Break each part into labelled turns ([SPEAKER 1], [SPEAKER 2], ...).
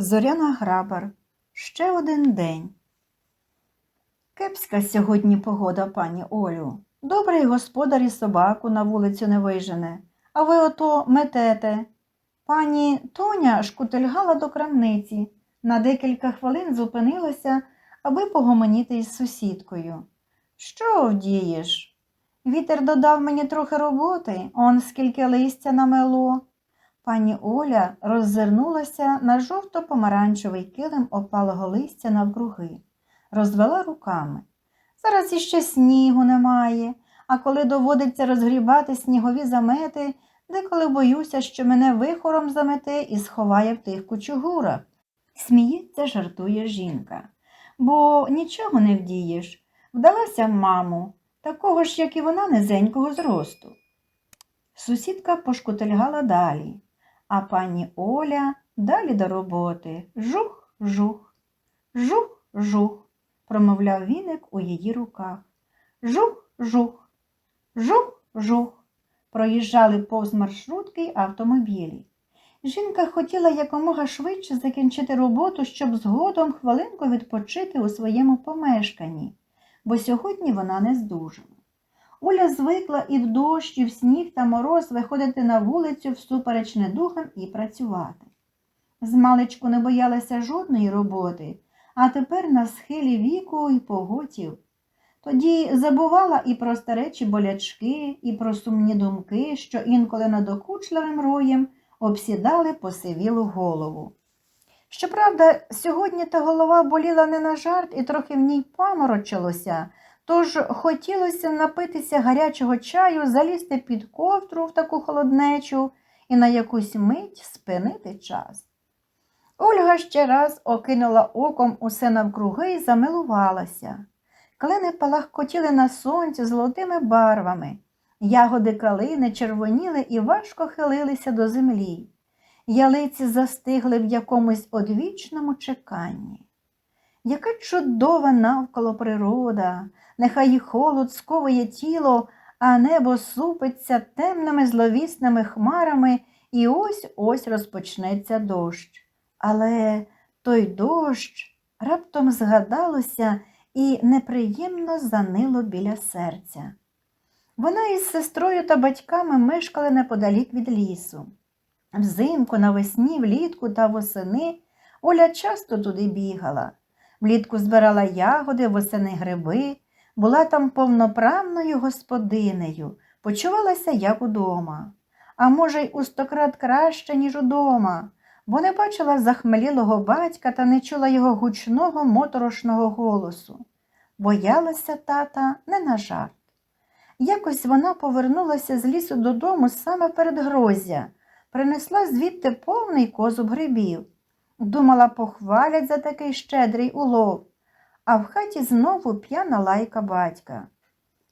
[SPEAKER 1] Зоряна Грабар. Ще один день. Кепська сьогодні погода, пані Олю. Добрий господар і собаку на вулицю не вижене, а ви ото метете. Пані Тоня шкутильгала до крамниці. На декілька хвилин зупинилася, аби погомоніти із сусідкою. Що вдієш? Вітер додав мені трохи роботи, он скільки листя намело. Пані Оля роззирнулася на жовто-помаранчевий килим опалого листя навкруги, розвела руками. Зараз іще снігу немає, а коли доводиться розгрібати снігові замети, деколи боюся, що мене вихором замете і сховає в тих кучугурах. Сміється, жартує жінка. Бо нічого не вдієш. Вдалася маму, такого ж, як і вона, низенького зросту. Сусідка пошкутильгала далі, а пані Оля далі до роботи. Жух, жух, жух, жух, промовляв віник у її руках. Жух, жух, жух, жух. Проїжджали повз маршрутки й автомобілі. Жінка хотіла якомога швидше закінчити роботу, щоб згодом хвилинку відпочити у своєму помешканні, бо сьогодні вона не здужала. Оля звикла і в дощ, і в сніг та мороз виходити на вулицю всупереч недугам і працювати. Змалечку не боялася жодної роботи, а тепер на схилі віку і поготів. Тоді забувала і про старечі болячки, і про сумні думки, що інколи над окучливим роєм обсідали посивілу голову. Щоправда, сьогодні та голова боліла не на жарт і трохи в ній паморочилося, тож хотілося напитися гарячого чаю, залізти під ковдру в таку холоднечу і на якусь мить спинити час. Ольга ще раз окинула оком усе навкруги і замилувалася. Клени палахкотіли на сонці золотими барвами. Ягоди калини червоніли і важко хилилися до землі. Ялиці застигли в якомусь одвічному чеканні. Яка чудова навколо природа, нехай холод сковує тіло, а небо супиться темними зловісними хмарами, і ось ось розпочнеться дощ. Але той дощ раптом згадалося і неприємно занило біля серця. Вона із сестрою та батьками мешкали неподалік від лісу. Взимку, навесні, влітку та восени Оля часто туди бігала. Влітку збирала ягоди, восени гриби, була там повноправною господинею, почувалася як удома. А може, й у стократ краще, ніж удома, бо не бачила захмелілого батька та не чула його гучного моторошного голосу. Боялася тата не на жарт. Якось вона повернулася з лісу додому саме перед грозя, принесла звідти повний козуб грибів. Думала, похвалять за такий щедрий улов, а в хаті знову п'яна лайка батька.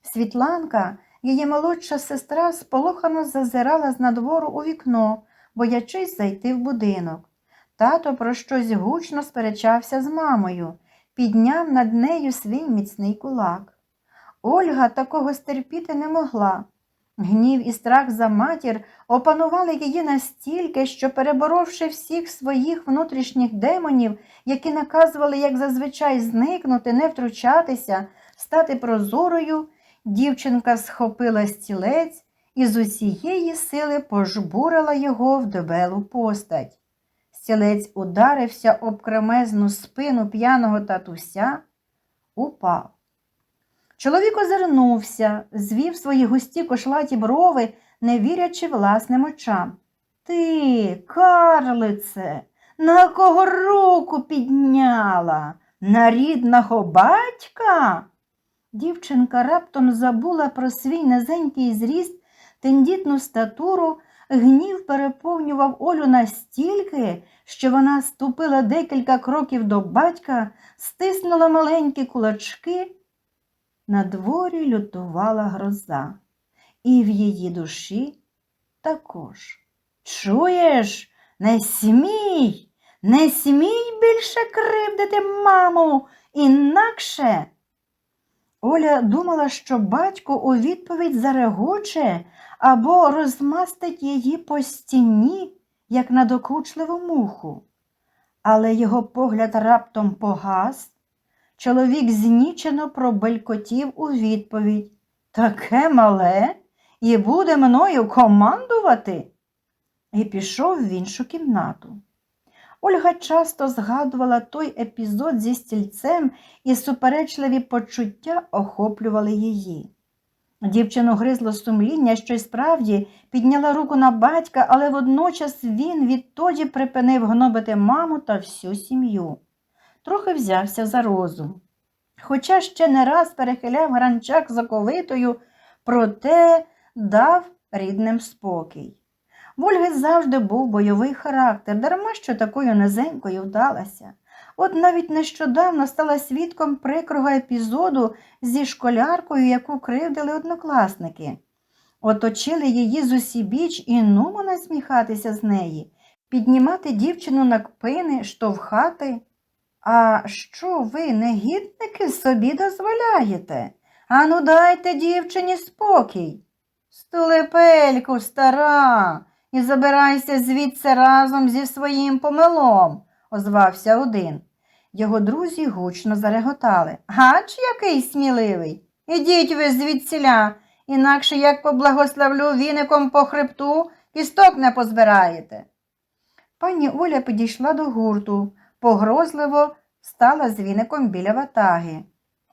[SPEAKER 1] Світланка, її молодша сестра, сполохано зазирала з надвору у вікно, боячись зайти в будинок. Тато про щось гучно сперечався з мамою, підняв над нею свій міцний кулак. Ольга такого стерпіти не могла. Гнів і страх за матір опанували її настільки, що, переборовши всіх своїх внутрішніх демонів, які наказували, як зазвичай, зникнути, не втручатися, стати прозорою, дівчинка схопила стілець і з усієї сили пожбурила його в дебелу постать. Стілець ударився об кремезну спину п'яного татуся, упав. Чоловік озирнувся, звів свої густі кошлаті брови, не вірячи власним очам. Ти, карлице, на кого руку підняла? На рідного батька? Дівчинка раптом забула про свій низенький зріст, тендітну статуру, гнів переповнював Олю настільки, що вона ступила декілька кроків до батька, стиснула маленькі кулачки. На дворі лютувала гроза, і в її душі також. Чуєш, не смій, не смій більше кривдити маму, інакше. Оля думала, що батько у відповідь зарегоче або розмастить її по стіні, як надокучливу муху. але його погляд раптом погас. Чоловік знічено пробелькотів у відповідь. Таке мале і буде мною командувати. І пішов в іншу кімнату. Ольга часто згадувала той епізод зі стільцем, і суперечливі почуття охоплювали її. Дівчину гризло сумління, що й справді підняла руку на батька, але водночас він відтоді припинив гнобити маму та всю сім'ю. Трохи взявся за розум. Хоча ще не раз перехиляв гранчак заковитою, проте дав рідним спокій. В Ольги завжди був бойовий характер, дарма що такою низенькою вдалася. От навіть нещодавно стала свідком прикрого епізоду зі школяркою, яку кривдили однокласники. Оточили її з усібіч і нумо насміхатися з неї, піднімати дівчину на кпини, штовхати. А що ви, негідники, собі дозволяєте? Ану, дайте дівчині спокій. Стулепельку, стара, і забирайся звідси разом зі своїм помилом, озвався один. Його друзі гучно зареготали. Гач який сміливий. Ідіть ви звідсіля, інакше як поблагословлю віником по хребту, кісток не позбираєте. Пані Оля підійшла до гурту, погрозливо стала з біля ватаги.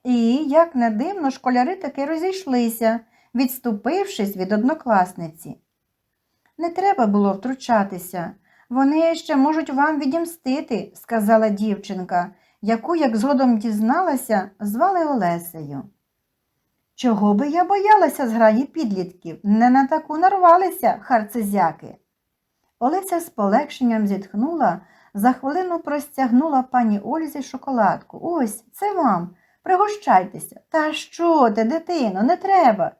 [SPEAKER 1] І, як не дивно, школяри таки розійшлися, відступившись від однокласниці. Не треба було втручатися. Вони ще можуть вам відімстити, сказала дівчинка, яку, як згодом дізналася, звали Олесею. Чого би я боялася зграї підлітків? Не на таку нарвалися харцезяки. Олеся з полегшенням зітхнула, за хвилину простягнула пані Ользі шоколадку. Ось, це вам. Пригощайтеся. Та що ти, дитино, не треба.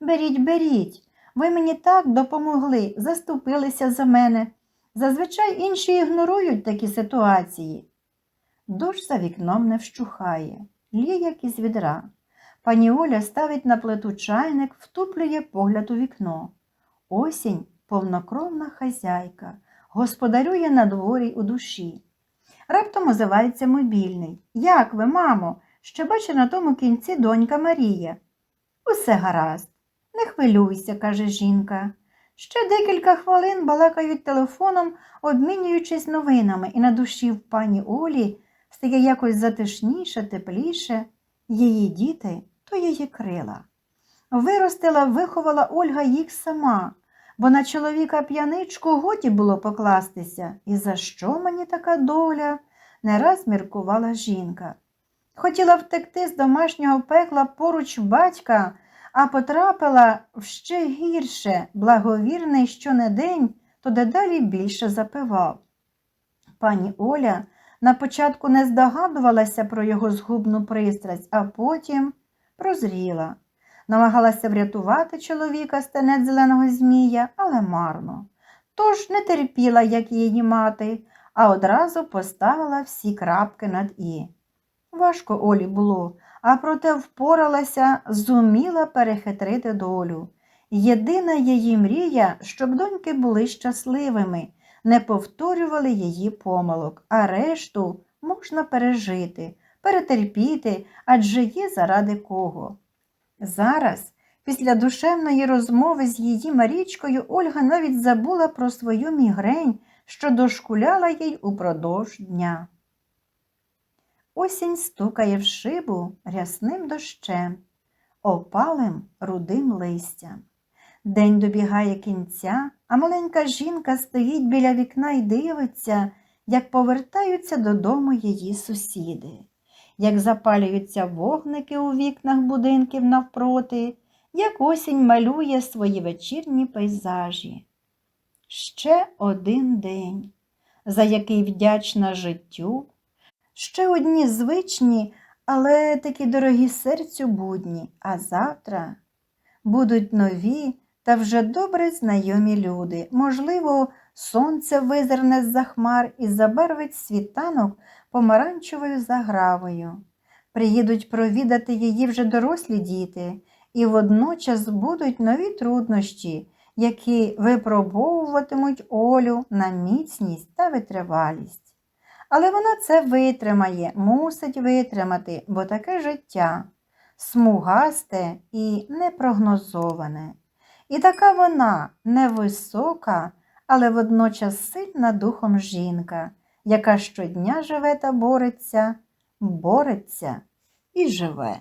[SPEAKER 1] Беріть, беріть. Ви мені так допомогли, заступилися за мене. Зазвичай інші ігнорують такі ситуації. Дощ за вікном не вщухає, лє як із відра. Пані Оля ставить на плиту чайник, втуплює погляд у вікно. Осінь повнокровна хазяйка, господарює на дворі у душі. Раптом озивається мобільний. Як ви, мамо? Ще бачу на тому кінці донька Марія. Усе гаразд. Не хвилюйся, каже жінка. Ще декілька хвилин балакають телефоном, обмінюючись новинами, і на душі в пані Олі стає якось затишніше, тепліше. Її діти то її крила. Виростила, виховала Ольга їх сама, бо на чоловіка п'яничку годі було покластися. І за що мені така доля? не раз міркувала жінка. Хотіла втекти з домашнього пекла поруч батька, а потрапила в ще гірше, благовірний щонедень, то дедалі більше запивав. Пані Оля на початку не здогадувалася про його згубну пристрасть, а потім прозріла. Намагалася врятувати чоловіка з тенет зеленого змія, але марно. Тож не терпіла, як її мати, а одразу поставила всі крапки над і. Важко Олі було, а проте впоралася, зуміла перехитрити долю. Єдина її мрія, щоб доньки були щасливими, не повторювали її помилок, а решту можна пережити, перетерпіти, адже є заради кого. Зараз, після душевної розмови з її Марічкою, Ольга навіть забула про свою мігрень, що дошкуляла їй упродовж дня. Осінь стукає в шибу рясним дощем, опалим рудим листям. День добігає кінця, а маленька жінка стоїть біля вікна і дивиться, як повертаються додому її сусіди, як запалюються вогники у вікнах будинків навпроти, як осінь малює свої вечірні пейзажі. Ще один день, за який вдячна життю. Ще одні звичні, але такі дорогі серцю будні, а завтра будуть нові та вже добре знайомі люди. Можливо, сонце визирне з-за хмар і забарвить світанок помаранчевою загравою. Приїдуть провідати її вже дорослі діти, і водночас будуть нові труднощі, які випробовуватимуть Олю на міцність та витривалість. Але вона це витримає, мусить витримати, бо таке життя смугасте і непрогнозоване. І така вона невисока, але водночас сильна духом жінка, яка щодня живе та бореться, бореться і живе.